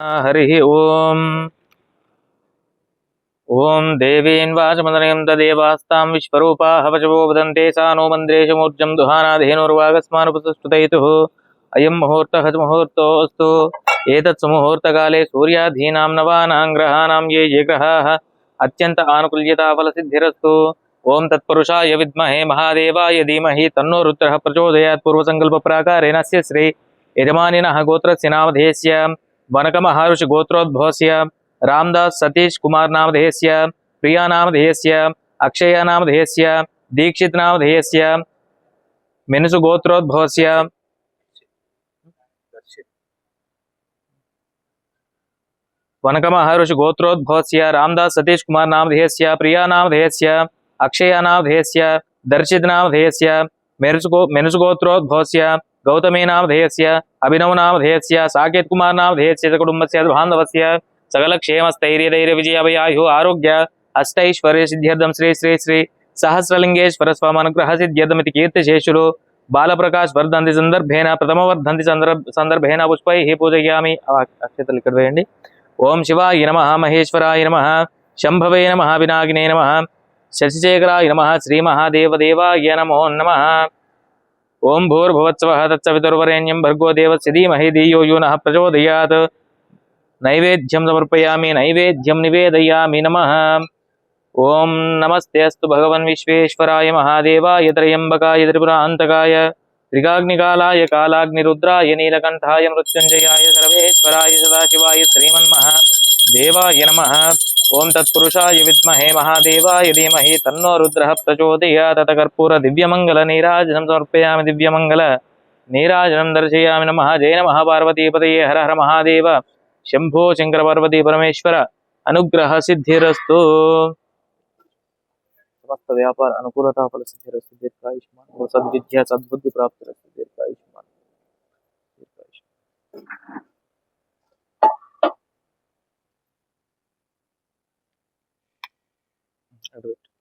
हरिः ॐ ॐ देवीन् वाचमदनयं तदेवास्तां विश्वरूपाः वचवो वदन्ते सा नो मन्द्रेशमूर्जं दुहानाधेनुर्वागस्मानुपसुस्तुतैतुः अयं मुहूर्तः मुहूर्तोऽस्तु एतत् सुमुहूर्तकाले सूर्याधीनां नवानां ग्रहाणां ये ये ग्रहाः अत्यन्त आनुकूल्यताफलसिद्धिरस्तु ॐ तत्पुरुषाय विद्महे महादेवाय धीमहि तन्नो रुद्रः प्रचोदयात् पूर्वसङ्कल्पप्राकारेण अस्य श्री यजमानिनः गोत्रस्य नामधेयस्य वनकमहर्षि गोत्रोद्भवस्य रामदास सतीश कुमार नामधेयस्य प्रिया नामधेयस्य अक्षय नामधेयस्य दीक्षित नामधेयस्य मेनुसु गोत्रोद्भवस्य वनकमहर्षि गोत्रोद्भवस्य रामदास सतीश कुमार नामधेयस्य प्रिया नामधेयस्य अक्षय नामधेयस्य दर्शित नामधेयस्य मेरुसु गो मेनुसु गोत्रोद्भवस्य गौतमी नामधेयस्य अभिनव नामधेयस्य साकेत कुमार नामधेयस्य च कुटुम्बस्य बान्धवस्य सकलक्षेमस्थैर्यधैर्यविजयाभयायुः आरोग्य अष्टैश्वर्यसिद्ध्यर्थं श्री श्री श्री सहस्रलिङ्गेश्वर स्वामनुग्रहसिद्ध्यर्थमिति कीर्तिशेषुरु बालप्रकाश वर्धन्ति సందర్భేన ప్రథమ వర్ధంతి సందర్భ సందర్భేన పుష్పైः పూజయామి అక్షతలు ఇక్కడ వేయండి ఓం శివాయ నమ మహేశ్వరాయ నమ శంభవే నమ వినాగినే నమ శశిశేఖరాయ నమ శ్రీమహాదేవదేవాయ నమో నమ ओं भूर्भुवत्सव तत्सवितुर्वरेण्यं भर्गो देवस्य धीमहि धियो यो नः प्रचोदयात्। नैवेद्यं समर्पयामि, नैवेद्यं निवेदयामि नमः। ओं नमस्ते अस्तु भगवन् विश्वेश्वराय महादेवाय त्र्यम्बकाय त्रिपुरान्तकाय त्रिकाग्निकालाय कालाग्निरुद्राय नीलकण्ठाय मृत्युञ्जयाय सर्वेश्वराय सदाशिवाय श्रीमन्मः देवाय नमः। ॐ तत्पुरुषाय विद्महे महादेवाय धीमहि तन्नो रुद्रः प्रचोदयात् तत कर्पूरदिव्यमङ्गलनीराजनं समर्पयामि दिव्यमङ्गल नीराजनं दर्शयामि नमः। जय नमः पार्वतीपतये। हर हर महादेव। शम्भो शङ्करपार्वती परमेश्वर। अनुग्रह सिद्धिरस्तु। समस्त व्यापार, अनुकूलता फल सिद्धिरस्तु दीर्घायुष्मान, सद्विद्या, सद्बुद्धि प्राप्त I it.